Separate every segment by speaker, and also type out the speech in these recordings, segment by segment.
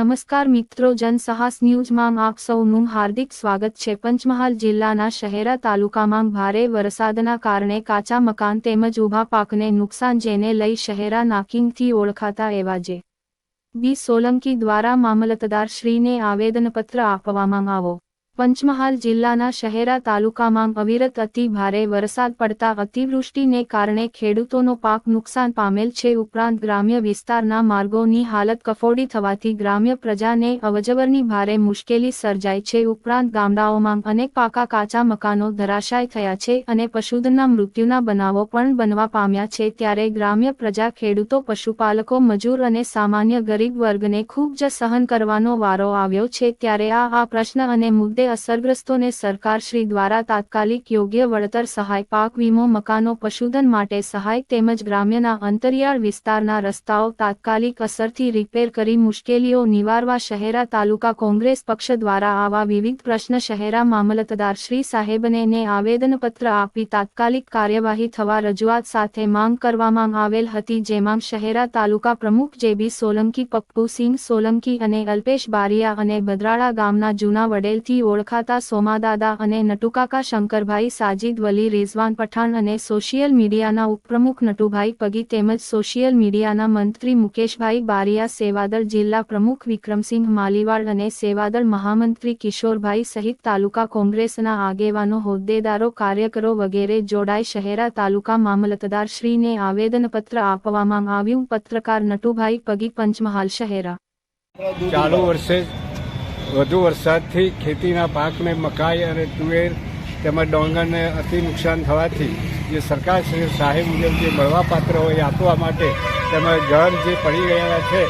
Speaker 1: નમસ્કાર મિત્રો જનસાહસ ન્યૂઝમાં આપ સૌનું હાર્દિક સ્વાગત છે. પંચમહાલ જિલ્લાના શહેરા તાલુકામાં ભારે વરસાદના કારણે કાચા મકાન તેમજ ઊભા પાકને નુકસાન જેને લઈ શહેરા નાકિંગથી ઓળખાતા એવા જે બી સોલંકી દ્વારા મામલતદારશ્રીને આવેદનપત્ર આપવામાં આવો. પંચમહાલ જિલ્લાના શહેરા તાલુકામાં અવિરત અતિ ભારે વરસાદ પડતા અતિવૃષ્ટિને કારણે ખેડૂતોનો પાક નુકસાન પામેલ છે. ઉપરાંત ગ્રામ્ય વિસ્તારના માર્ગોની હાલત કફોડી થવાથી ગ્રામ્ય પ્રજાને અવજવરની ભારે મુશ્કેલી સર્જાય છે. ઉપરાંત ગામડાઓમાં અનેક પાકા કાચા મકાનો ધરાશાય થયા છે અને પશુધનના મૃત્યુના બનાવો પણ બનવા પામ્યા છે. ત્યારે ગ્રામ્ય પ્રજા, ખેડૂતો, પશુપાલકો, મજૂર અને સામાન્ય ગરીબ વર્ગને ખૂબ જ સહન કરવાનો વારો આવ્યો છે. ત્યારે આ આ પ્રશ્ન અને મુદ્દે અસરગ્રસ્તોને સરકારશ્રી દ્વારા તાત્કાલિક યોગ્ય વળતર સહાય, પાક વીમો, મકાનો, પશુધન માટે સહાય તેમજ ગ્રામ્યના અંતરિયાળ વિસ્તારના રસ્તાઓ તાત્કાલિક અસરથી રિપેર કરી મુશ્કેલીઓ નિવારવા શહેરા તાલુકા કોંગ્રેસ પક્ષ દ્વારા આવા વિવિધ પ્રશ્ન શહેરા મામલતદાર શ્રી સાહેબને આવેદનપત્ર આપી તાત્કાલિક કાર્યવાહી થવા રજૂઆત સાથે માંગ કરવામાં આવેલ હતી, જેમાં શહેરા તાલુકા પ્રમુખ જેબી સોલંકી પપ્પુસિંહ સોલંકી અને અલ્પેશ બારિયા અને બદરાળા ગામના જૂના વડેલથી ઓળખાતા સોમાદાદા અને નટુકાકા શંકરભાઈ સાજીદ વલી, રેઝવાન પઠાણ અને સોશિયલ મીડિયાના ઉપપ્રમુખ નટુભાઈ પગી તેમજ સોશિયલ મીડિયાના મંત્રી મુકેશભાઈ બારિયા, સેવાદળ જિલ્લા પ્રમુખ વિક્રમસિંહ માલીવાડ અને સેવાદળ મહામંત્રી કિશોરભાઈ સહિત તાલુકા કોંગ્રેસના આગેવાનો, હોદ્દેદારો, કાર્યકરો વગેરે જોડાઈ શહેરા તાલુકા મામલતદાર શ્રીને આવેદનપત્ર આપવામાં આવ્યું. પત્રકાર નટુભાઈ પગી, પંચમહાલ શહેરા.
Speaker 2: ચાલુ વર્ષે વધુ વરસાદથી ખેતીના પાકને મકાઈ અને તુવેર તેમજ ડોંગરને અતિ નુકસાન થવાથી જે સરકાર શ્રી સહાય મુજબ જે મળવાપાત્ર હોય એ આપવા માટે તેમજ ઘર જે પડી ગયેલા છે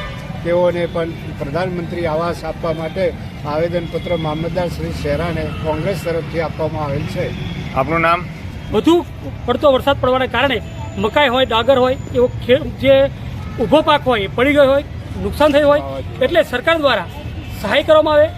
Speaker 2: તેઓને પણ પ્રધાનમંત્રી આવાસ આપવા માટે આવેદનપત્ર મામલતદાર શ્રી શેરાને કોંગ્રેસ તરફથી આપવામાં આવેલ છે.
Speaker 3: આપણું નામ?
Speaker 4: વધુ પડતો વરસાદ પડવાને કારણે મકાઈ હોય ડાગર હોય એવો જે ઊભો પાક હોય એ પડી ગયો હોય નુકસાન થયું હોય. એટલે સરકાર દ્વારા સહાય કરવામાં આવે,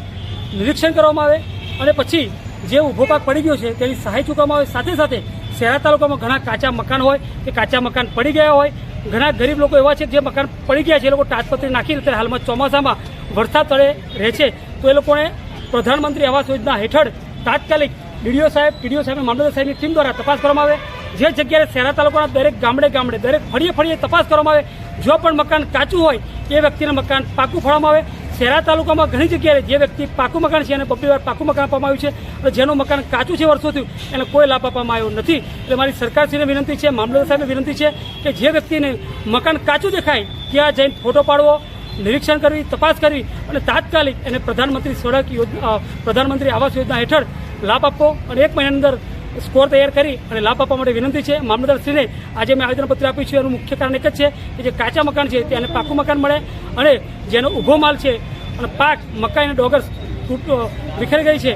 Speaker 4: નિરીક્ષણ કરવામાં આવે અને પછી જે ઊભો પાક પડી ગયો છે તેની સહાય ચૂકવવામાં આવે. સાથે સાથે શહેરા તાલુકામાં ઘણા કાચા મકાન હોય કે કાચા મકાન પડી ગયા હોય, ઘણા ગરીબ લોકો એવા છે જે મકાન પડી ગયા છે, એ લોકો તાજપત્રી નાખી અત્યારે હાલમાં ચોમાસામાં વરસાદ તળે રહે છે. તો એ લોકોને પ્રધાનમંત્રી આવાસ યોજના હેઠળ તાત્કાલિક ડીડીઓ સાહેબ, ટીડીઓ સાહેબ મામલતદાર સાહેબની ટીમ દ્વારા તપાસ કરવામાં આવે. જે જગ્યાએ શહેરા તાલુકાના દરેક ગામડે ગામડે, દરેક ફળીએ ફળીએ તપાસ કરવામાં આવે. જો પણ મકાન કાચું હોય, એ વ્યક્તિને મકાન પાકું ફળવામાં આવે. શહેરા તાલુકામાં ઘણી જગ્યાએ જે વ્યક્તિ પાકું મકાન છે એને પપ્પી વાર પાકું મકાન આપવામાં આવ્યું છે અને જેનું મકાન કાચું છે વર્ષોથી, એને કોઈ લાભ આપવામાં આવ્યો નથી. એટલે મારી સરકારશ્રીને વિનંતી છે, મામલતદાર સાહેબને વિનંતી છે કે જે વ્યક્તિને મકાન કાચું દેખાય, ત્યાં જઈને ફોટો પાડવો, નિરીક્ષણ કરવી, તપાસ કરવી અને તાત્કાલિક એને પ્રધાનમંત્રી સડક યોજના પ્રધાનમંત્રી આવાસ યોજના હેઠળ લાભ આપવો અને એક મહિનાની અંદર સ્કોર તૈયાર કરી અને લાભ આપવા માટે વિનંતી છે. મામલતદારશ્રીને આજે મેં આવેદનપત્ર આપ્યું છે. એનું મુખ્ય કારણ એક જ છે કે જે કાચા મકાન છે તેને પાકું મકાન મળે અને જેનો ઊભો માલ છે અને પાક, મકાઈ અને ડોગર વિખેરી ગઈ છે.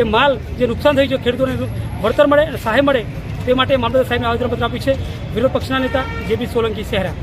Speaker 4: એ માલ જે નુકસાન થયું છે, ખેડૂતોને વળતર મળે અને સહાય મળે તે માટે મામલતદાર સાહેબને આવેદનપત્ર આપ્યું છે. વિરોધ પક્ષના નેતા જે સોલંકી શહેરા